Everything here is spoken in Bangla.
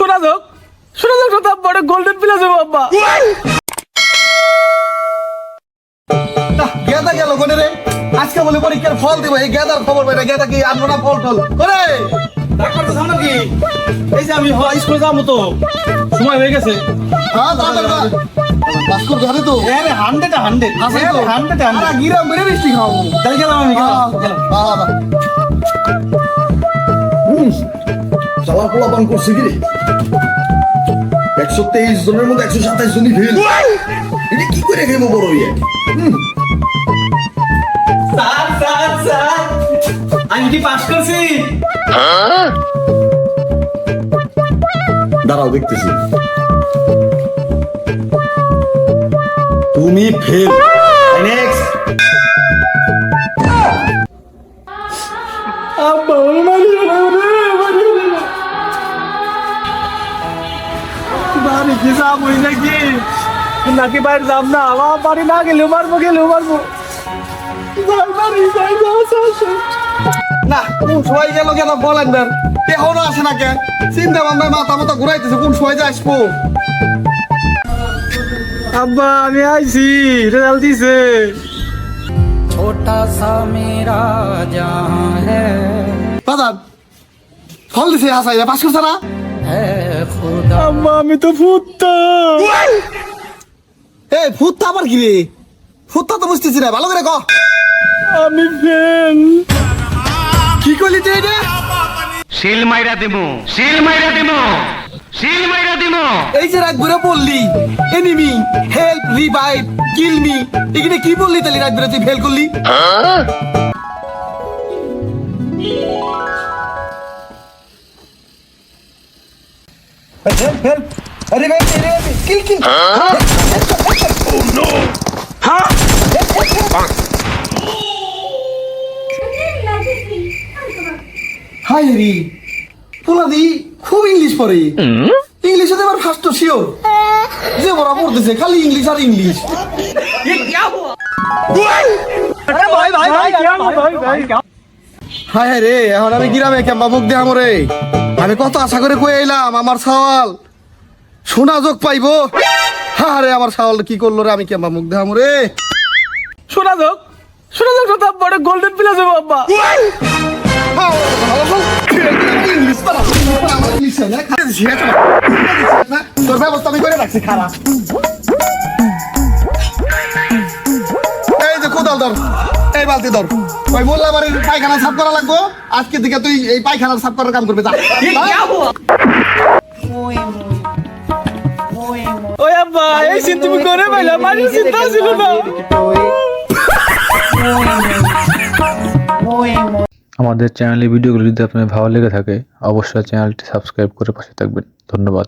শোনা যাক শোনা যাক তো বড় গোল্ডেন প্লাস আব্বা গেদা গেল কোনে রে? আজকে বলে পরীক্ষার ফল দিব এই গেদার খবর পাই না গেদা কি আনব না ফল টল? কি? এই যে আমি হয় স্কুলে যাব তো। সময় হয়ে গেছে। হ্যাঁ দাদা বাস্কর ঘরে তো। আরে হান্ড্রেড হান্ড্রেড আছে তো। হান্ড্রেড হান্ড্রেড গিরাম তাহলে গেলাম আমি গেলাম গেলাম। চালা পোলা পান করছে কি রে? একশো তেইশ জনের মধ্যে একশো সাতাইশ জনই ফেল এটা কি করে খেয়ে বড় ইয়ে আমি কি পাস করছি? দাঁড়াও দেখতেছি। তুমি ফেল নেক্সট আব্বা আমি কি যাব ওই নাকি নাকি বাইরে যাব না? আমার বাড়ি না গেলে মারবো গেলে মারবো। না কোন সবাই গেল কেন বলেন না? এখনও আসে না কেন চিন্তা ভাবনা মাথা মাথা ঘুরাইতেছে কোন সবাই যে আব্বা আমি আইছি রেজাল্ট দিছে। ছোটা সা মেরা জাহান হ্যাঁ প্রধান ফল দিছে হাসাই পাস করছে না? হ্যাঁ। আম্মা আমি তো ফুটতা এই ফুটটা আবার কি রে? ফুটটা তো বুঝতেছি না ভালো করে ক। আমি ফেল কি করলি তুই এটা? শিল মাইরা দিমু শিল মাইরা দিমু শিল মাইরা দিমু। এই যে রাত ঘুরে বললি enemy help revive kill me এখানে কি বললি তাহলে রাত তুই ফেল করলি? হেল্প হেল্প আরে ভাই আরে কিল কিল হাই রি পোলা দি খুব ইংলিশ পড়ে। ইংলিশে তো এবার ফার্স্ট শিওর যে বড় পড়তেছে খালি ইংলিশ আর ইংলিশ ভাই ভাই ভাই ভাই ভাই হায় হায় রে এখন আমি গ্রামে কেমবা মুখ দেখাম রে। আমি কত আশা করে কয়ে এলাম আমার সওয়াল শোনা যোগ পাইবো। হ্যাঁ রে আমার সওয়াল কি করল রে? আমি কেমবা মুখ দেখাম রে? শোনা যোগ শোনা যোগ তো বড় গোল্ডেন প্লাস আব্বা আমার তোর ব্যবস্থা আমি করে রাখছি খারাপ এই যে কোদাল ধর। এই বালতি ধর। ওই মোল্লা বাড়ির পায়খানা সাফ করা লাগবো। আজকে থেকে তুই এই পায়খানার সাফ করার কাম করবে যা। ওই আব্বা এই সিন তুমি করে পাইলা মানে চিন্তা ছিল না। আমাদের চ্যানেলের ভিডিওগুলো যদি আপনার ভালো লেগে থাকে অবশ্যই চ্যানেলটি সাবস্ক্রাইব করে পাশে থাকবেন। ধন্যবাদ।